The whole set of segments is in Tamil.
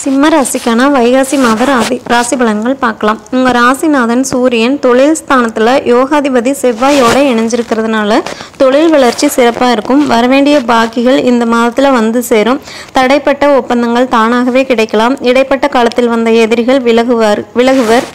சிம்ம ராசிக்கான வைகாசி மாத ராசி ராசி பலன்கள் பார்க்கலாம். உங்கள் ராசிநாதன் சூரியன் தொழில் ஸ்தானத்தில் யோகாதிபதி செவ்வாயோட இணைஞ்சிருக்கிறதுனால தொழில் வளர்ச்சி சிறப்பாக இருக்கும். வரவேண்டிய பாக்கிகள் இந்த மாதத்தில் வந்து சேரும். தடைப்பட்ட ஒப்பந்தங்கள் தானாகவே கிடைக்கலாம். இடைப்பட்ட காலத்தில் வந்த எதிரிகள் விலகுவார் விலகுவர்.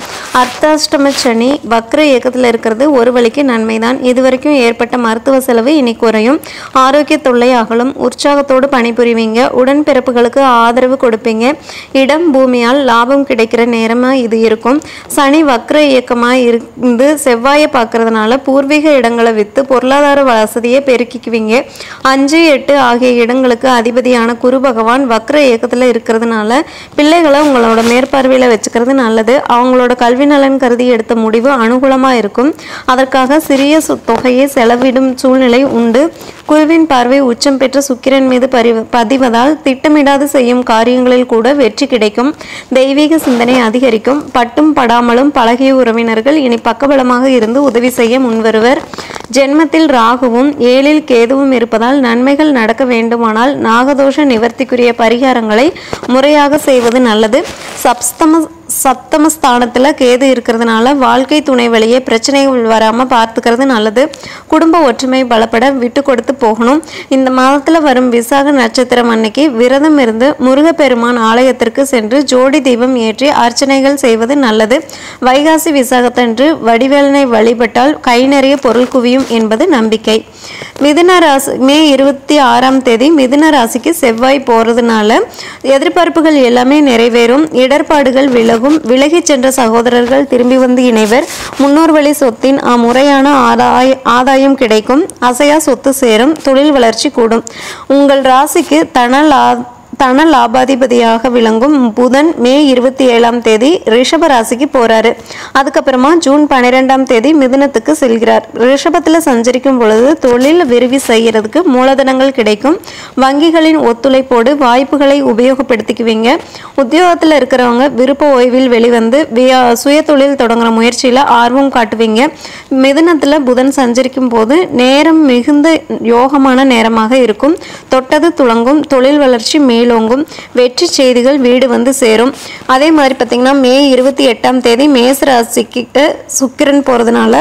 அர்த்தாஷ்டம சனி வக்ர இயக்கத்தில் இருக்கிறது ஒரு வழிக்கு நன்மைதான். இதுவரைக்கும் ஏற்பட்ட மருத்துவ செலவு இனி குறையும். ஆரோக்கிய தொல்லை அகலும். உற்சாகத்தோடு பணிபுரிவீங்க. உடன்பிறப்புகளுக்கு ஆதரவு கொடுப்பீங்க. இடம் பூமியால் லாபம் கிடைக்கிற நேரமாக இது இருக்கும். சனி வக்ர இயக்கமாக இருந்து செவ்வாயை பார்க்கறதுனால பூர்வீக இடங்களை விற்று பொருளாதார வசதியை பெருக்கிக்குவீங்க. அஞ்சு எட்டு ஆகிய இடங்களுக்கு அதிபதியான குரு பகவான் வக்ர இயக்கத்தில் இருக்கிறதுனால பிள்ளைகளை உங்களோட மேற்பார்வையில் வச்சுக்கிறது நல்லது. அவங்களோட கல்வி நலன் கருதி எடுத்த முடிவு அனுகூலமாக இருக்கும். அதற்காக சிறிய சு- தொகையை செலவிடும் சூழ்நிலை உண்டு. குருவின் பார்வை உச்சம் பெற்ற சுக்கிரன் மீது பரி பதிவதால் திட்டமிடாது செய்யும் காரியங்களில் கூட வெற்றி கிடைக்கும். தெய்வீக சிந்தனை அதிகரிக்கும். பட்டும் படாமலும் பழகிய உறவினர்கள் இனி பக்கபலமாக இருந்து உதவி செய்ய முன்வருவர். ஜென்மத்தில் ராகுவும் ஏழில் கேதுவும் இருப்பதால் நன்மைகள் நடக்க வேண்டுமானால் நாகதோஷ நிவர்த்திக்குரிய பரிகாரங்களை முறையாக செய்வது நல்லது. சப்ஸ்தம சப்தமஸ்தானத்தில் கேது இருக்கிறதுனால வாழ்க்கை துணை வழியே பிரச்சனைகள் வராமல் பார்த்துக்கிறது நல்லது. குடும்ப ஒற்றுமை பலப்பட விட்டு கொடுத்து போகணும். இந்த மாதத்தில் வரும் விசாக நட்சத்திரம் அன்னைக்கு விரதம் இருந்து முருகப்பெருமான் ஆலயத்திற்கு சென்று ஜோடி தீபம் ஏற்றி அர்ச்சனைகள் செய்வது நல்லது. வைகாசி விசாகத்தன்று வடிவேலனை வழிபட்டால் கை நிறைய பொருள் குவியும் என்பது நம்பிக்கை. மிதுன ராசி மே இருபத்தி ஆறாம் தேதி மிதுன ராசிக்கு செவ்வாய் போகிறதுனால எதிர்பார்ப்புகள் எல்லாமே நிறைவேறும். இடர்பாடுகள் விலகும். விலகிச் சென்ற சகோதரர்கள் திரும்பி வந்து இணைவர். முன்னோர் வழி சொத்தின் முறையான ஆதாய ஆதாயம் கிடைக்கும். அசையா சொத்து சேரும். தொழில் வளர்ச்சி கூடும். உங்கள் ராசிக்கு தன தன லாபாதிபதியாக விளங்கும் புதன் மே இருபத்தி ஏழாம் தேதி ரிஷப ராசிக்கு போறாரு. அதுக்கப்புறமா ஜூன் பன்னிரெண்டாம் தேதி மிதுனத்துக்கு செல்கிறார். ரிஷபத்தில் சஞ்சரிக்கும் பொழுது தொழில் விரிவி செய்யறதுக்கு மூலதனங்கள் கிடைக்கும். வங்கிகளின் ஒத்துழைப்போடு வாய்ப்புகளை உபயோகப்படுத்திக்குவீங்க. உத்தியோகத்தில் இருக்கிறவங்க விருப்ப ஓய்வில் வெளிவந்து வியா சுய தொழில் தொடங்குற முயற்சியில் ஆர்வம் காட்டுவீங்க. மிதுனத்தில் புதன் சஞ்சரிக்கும் போது நேரம் மிகுந்த யோகமான நேரமாக இருக்கும். தொட்டது துளங்கும். தொழில் வளர்ச்சி மேலோங்கும் வெற்றி செய்திகள் வீடு வந்து சேரும். அதே மாதிரி பார்த்தீங்கன்னா மே இருபத்தி எட்டாம் தேதி மேச சுக்கிரன் போகிறதுனால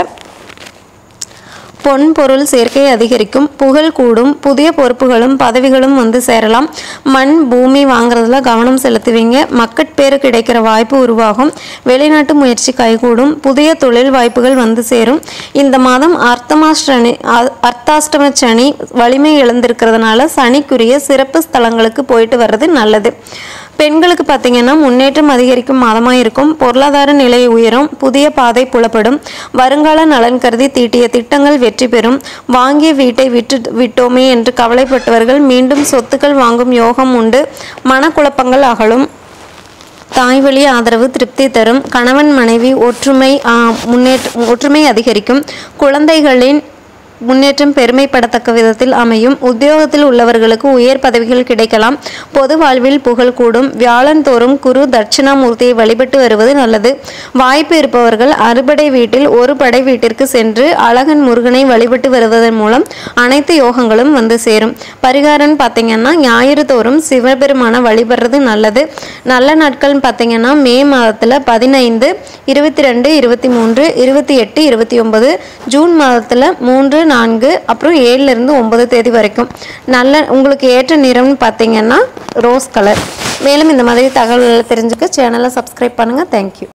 பொன் பொருள் சேர்க்கை அதிகரிக்கும் புகழ் கூடும் புதிய பொறுப்புகளும் பதவிகளும் வந்து சேரலாம். மண் பூமி வாங்குறதுல கவனம் செலுத்துவீங்க. மக்கட்பேறு கிடைக்கிற வாய்ப்பு உருவாகும். வெளிநாட்டு முயற்சி கைகூடும். புதிய தொழில் வாய்ப்புகள் வந்து சேரும். இந்த மாதம் அர்த்தமாஷ்டனி அர்த்தாஷ்டம சனி வலிமை இழந்திருக்கிறதுனால சனிக்குரிய சிறப்பு ஸ்தலங்களுக்கு போயிட்டு வர்றது நல்லது. பெண்களுக்கு பார்த்தீங்கன்னா முன்னேற்றம் அதிகரிக்கும் மாதமாக இருக்கும். பொருளாதார நிலை உயரும். புதிய பாதை புலப்படும். வருங்கால நலன் கருதி தீட்டிய திட்டங்கள் வெற்றி பெறும். வாங்கிய வீட்டை விட்டு விட்டோமே என்று கவலைப்பட்டவர்கள் மீண்டும் சொத்துக்கள் வாங்கும் யோகம் உண்டு. மனக்குழப்பங்கள் அகலும். தாய் வழி ஆதரவு திருப்தி தரும். கணவன் மனைவி ஒற்றுமை முன்னேற்ற ஒற்றுமை அதிகரிக்கும். குழந்தைகளின் முன்னேற்றம் பெருமைப்படத்தக்க விதத்தில் அமையும். உத்தியோகத்தில் உள்ளவர்களுக்கு உயர் பதவிகள் கிடைக்கலாம். பொது வாழ்வில் புகழ் கூடும். வியாழன் தோறும் குரு தட்சிணாமூர்த்தியை வழிபட்டு வருவது நல்லது. வாய்ப்பு இருப்பவர்கள் அறுபடை வீட்டில் ஒரு படை வீட்டிற்கு சென்று அழகன் முருகனை வழிபட்டு வருவதன் மூலம் அனைத்து யோகங்களும் வந்து சேரும். பரிகாரன் பார்த்தீங்கன்னா ஞாயிறு தோறும் சிவபெருமான வழிபடுறது நல்லது. நல்ல நாட்கள் பார்த்தீங்கன்னா மே மாதத்தில் பதினைந்து இருபத்தி ரெண்டு இருபத்தி மூன்று இருபத்தி எட்டு இருபத்தி ஒன்பது ஜூன் மாதத்தில் மூன்று நான்கு அப்புறம் ஏழுலேருந்து ஒன்பது தேதி வரைக்கும். நல்ல உங்களுக்கு ஏற்ற நிறம்னு பார்த்தீங்கன்னா ரோஸ் கலர் மேலும் இந்த மாதிரி தகவல்களை தெரிஞ்சுக்க சேனலை சப்ஸ்கிரைப் பண்ணுங்கள் தேங்க்யூ